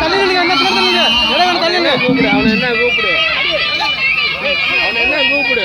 தள்ளி நில்லுங்க என்ன தள்ளி நில்லுங்க இடம் தள்ளி நில்லுங்க கூப்பிடு? அவனை என்ன கூப்பிடு? அவனை என்ன கூப்பிடு?